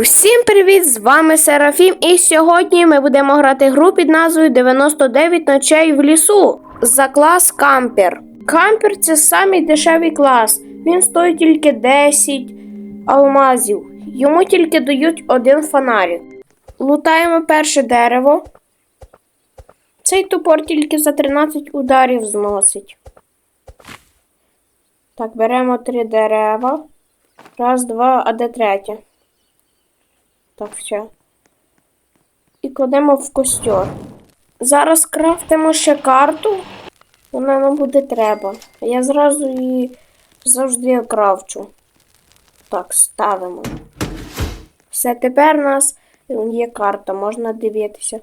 Всім привіт! З вами Серафім, і сьогодні ми будемо грати гру під назвою 99 ночей в лісу за клас Кампер. Кампер це самий дешевий клас. Він стоїть тільки 10 алмазів. Йому тільки дають один фонарик. Лутаємо перше дерево. Цей топор тільки за 13 ударів зносить. Так, беремо три дерева. Раз, два, а де третє? Так, все. І кладемо в костер. Зараз крафтимо ще карту. Вона нам буде треба. Я зразу її завжди крафчу. Так, ставимо. Все, тепер у нас є карта, можна дивитися.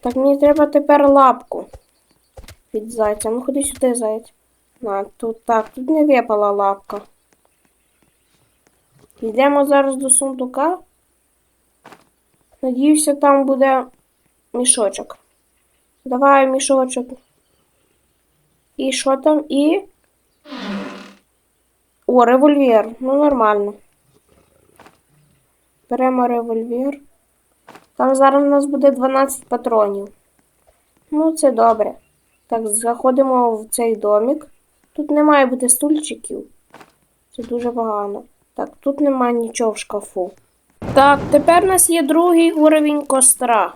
Так, мені треба тепер лапку від зайця. Ну ходи сюди, зайць. А, тут так, тут не випала лапка. Йдемо зараз до сундука. Надіюся, там буде мішочок. Давай мішочок. І що там? І. О, револьвер. Ну, нормально. Беремо револьвер. Там зараз у нас буде 12 патронів. Ну, це добре. Так, заходимо в цей домик. Тут не має бути стульчиків. Це дуже погано. Так, тут немає нічого в шкафу. Так, тепер у нас є другий уровень костра.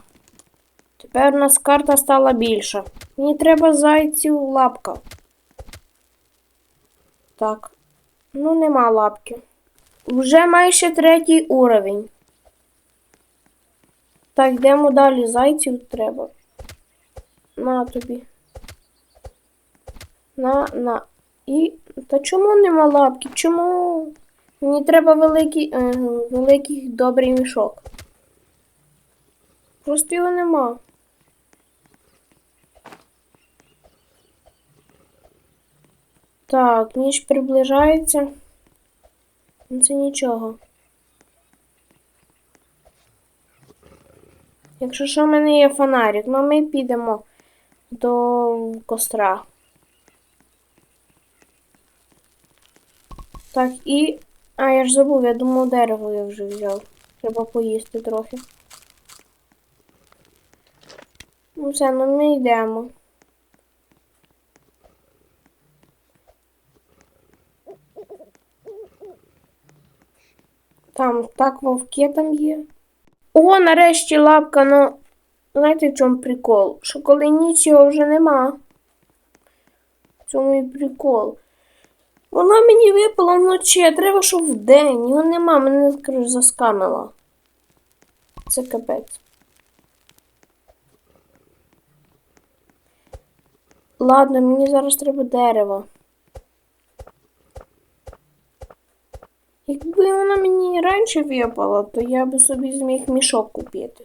Тепер у нас карта стала більша. Мені треба зайців лапка. Так. Ну, нема лапки. Вже майже третій уровень. Так, йдемо далі. Зайців треба. На тобі. На, на. І. Та чому нема лапки? Чому? Мені треба великий, е, великий добрий мішок. Просто його нема. Так, ніж приближається. Ну, Це нічого. Якщо що, в мене є фонарик, ну ми підемо до костра. Так, і. А, я ж забув, я думав, дерево я вже взяв. Треба поїсти трохи. Ну все, ну ми йдемо. Там так вовки там є. О, нарешті лапка, ну. Знаєте, в чому прикол? Що коли ніч його вже нема. В цьому і прикол. Вона мені випала вночі, а треба, щоб вдень. Його нема, мене коротше, заскамила. Це капець. Ладно, мені зараз треба дерево. Якби вона мені раніше випала, то я би собі зміг мішок купити.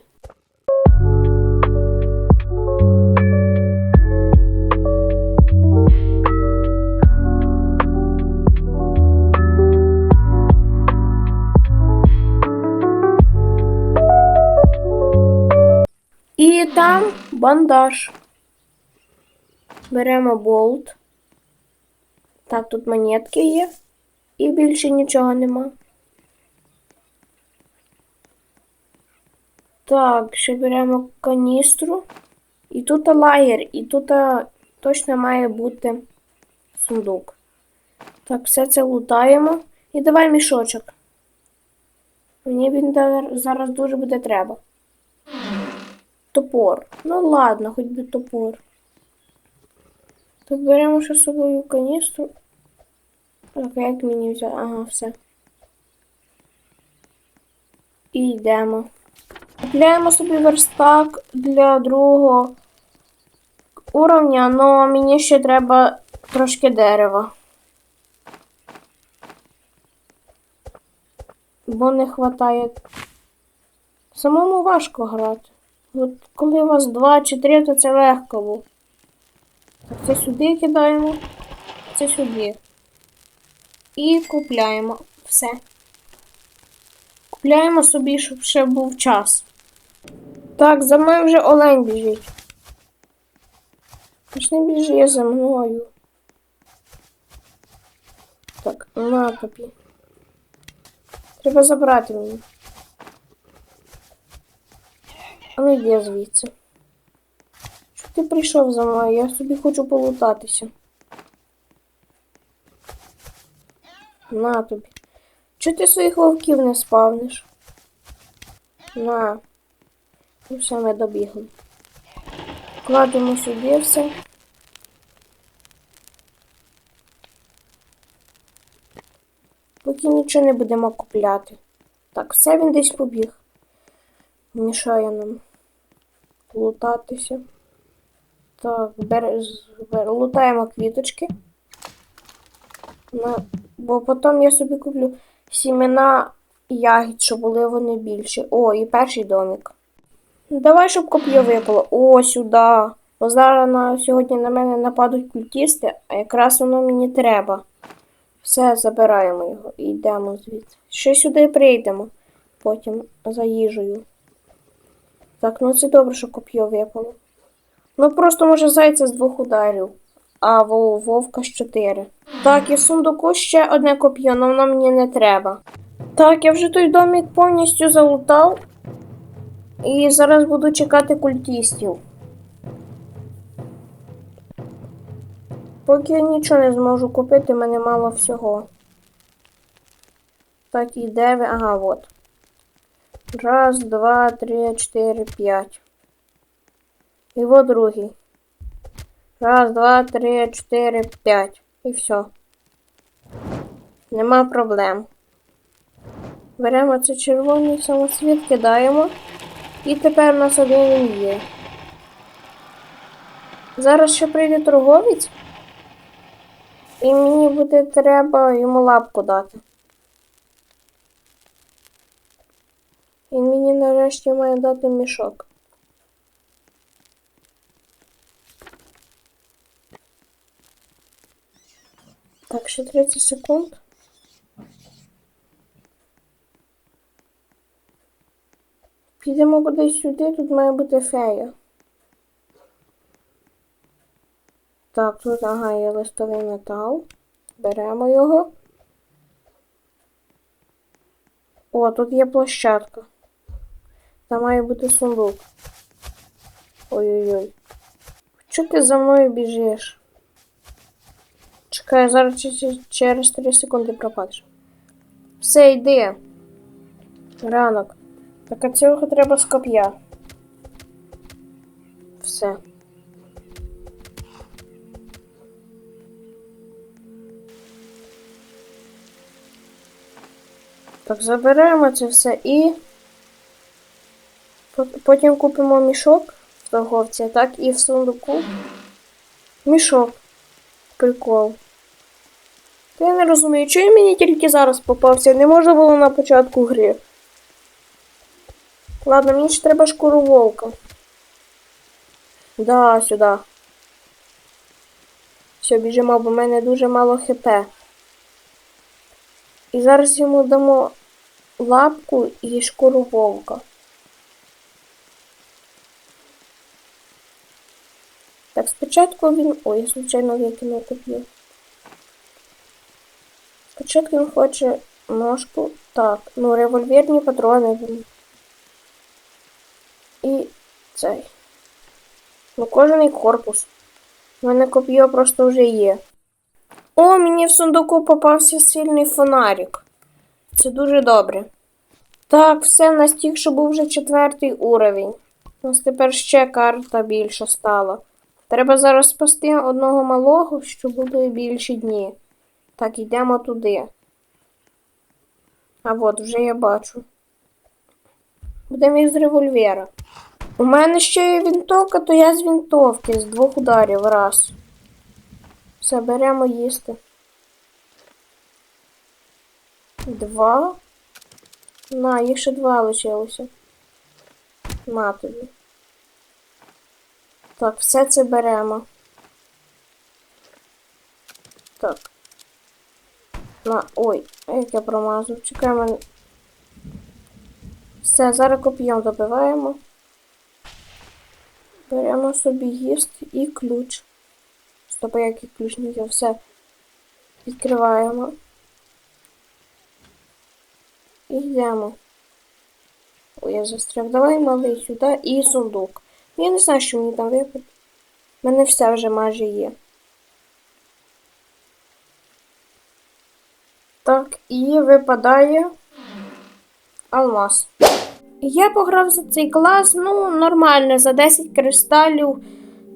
Там бандаж. Беремо болт. Так, тут монетки є. І більше нічого нема. Так, ще беремо каністру. І тут лагер, і тут точно має бути сундук. Так, все це лутаємо. І давай мішочок. Мені він зараз дуже буде треба. Топор. Ну ладно, хоч би топор. Так беремо ще з собою каністру. Так, як мені взяти? Ага, все. І йдемо. Купляємо собі верстак для другого уровня, але мені ще треба трошки дерева. Бо не вистачає. Самому важко грати. От коли у вас два чи три, то це легко було. Це сюди кидаємо, це сюди. І купляємо все. Купляємо собі, щоб ще був час. Так, за мною вже олень біжить. Аж не біжи за мною. Так, на тобі. Треба забрати мені. А ну йди звідси. Що ти прийшов за мною? Я собі хочу полутатися. На тобі. Чого ти своїх вовків не спавниш? На. Ну все, ми добігли. Кладемо сюди все. Поки нічого не будемо купляти. Так, все він десь побіг. Мішає нам лутатися. Так, бер... збер- лутаємо квіточки. На... Бо потім я собі куплю сімена ягід, щоб були вони більші. О, і перший домик. Ну, Давай, щоб коп'є випало. О, сюди. Бо зараз на сьогодні на мене нападуть культісти, а якраз воно мені треба. Все, забираємо його і йдемо звідси. Ще сюди прийдемо. Потім за їжею. Так, ну це добре, що коп'є випало. Ну просто може зайця з двох ударів, а вов- вовка з чотири. Так, і в сундуку ще одне коп'є, але воно мені не треба. Так, я вже той домик повністю залутав. І зараз буду чекати культістів. Поки я нічого не зможу купити, мене мало всього. Так, і де ви? Ага, от. Раз, два, три, чотири, п'ять. І вот другий. Раз, два, три, чотири, п'ять. І все. Нема проблем. Беремо цей червоний самоцвіт, кидаємо. І тепер у нас один він є. Зараз ще прийде торговець. І мені буде треба йому лапку дати. Він мені нарешті має дати мішок. Так, ще 30 секунд. Підемо кудись сюди, тут має бути фея. Так, тут ага, є листовий метал. Беремо його. О, тут є площадка. Там має бути сундук. Ой-ой-ой. Чого ти за мною біжиш? Чекай, зараз через 3 секунди пропадеш. Все, йди. Ранок. Так а цього треба з коп'я. Все. Так, заберемо це все і потім купимо мішок в торговця, так, і в сундуку мішок. Прикол. Та я не розумію, він мені тільки зараз попався? Не можна було на початку гри. Ладно, мені ще треба шкуру вовка. Да, сюди. Все, біжимо, бо в мене дуже мало хп. І зараз йому дамо лапку і шкуру вовка. Так, спочатку він. Ой, я случайно викинув коп'ю. Спочатку він хоче ножку. Так, ну револьверні патрони він. І цей. Ну, кожаний корпус. У мене коп'є просто вже є. О, мені в сундуку попався сильний фонарик. Це дуже добре. Так, все, в нас тільки що був вже четвертий уровень. У нас тепер ще карта більша стала. Треба зараз спасти одного малого, щоб були більші дні. Так, йдемо туди. А от, вже я бачу. Будемо із револьвера. У мене ще є вінтовка, то я з вінтовки, з двох ударів раз. Все, беремо їсти. Два. На, їх ще два лишилося. На тобі. Так, все це беремо. Так. На, ой, як я промазав. Чекай мене. Все, зараз коп'єм добиваємо. Беремо собі їсти і ключ. Стоп, який ключ не взяв. Все. Відкриваємо. І Йдемо. Ой, я застряг. Давай малий сюди і сундук. Я не знаю, що мені там випаде. У мене все вже майже є. Так, і випадає алмаз. Я пограв за цей клас, ну, нормально, за 10 кристалів.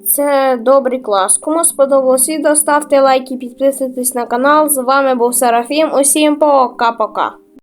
Це добрий клас. Кому сподобалось відео, ставте лайки, підписуйтесь на канал. З вами був Серафім. Усім пока-пока.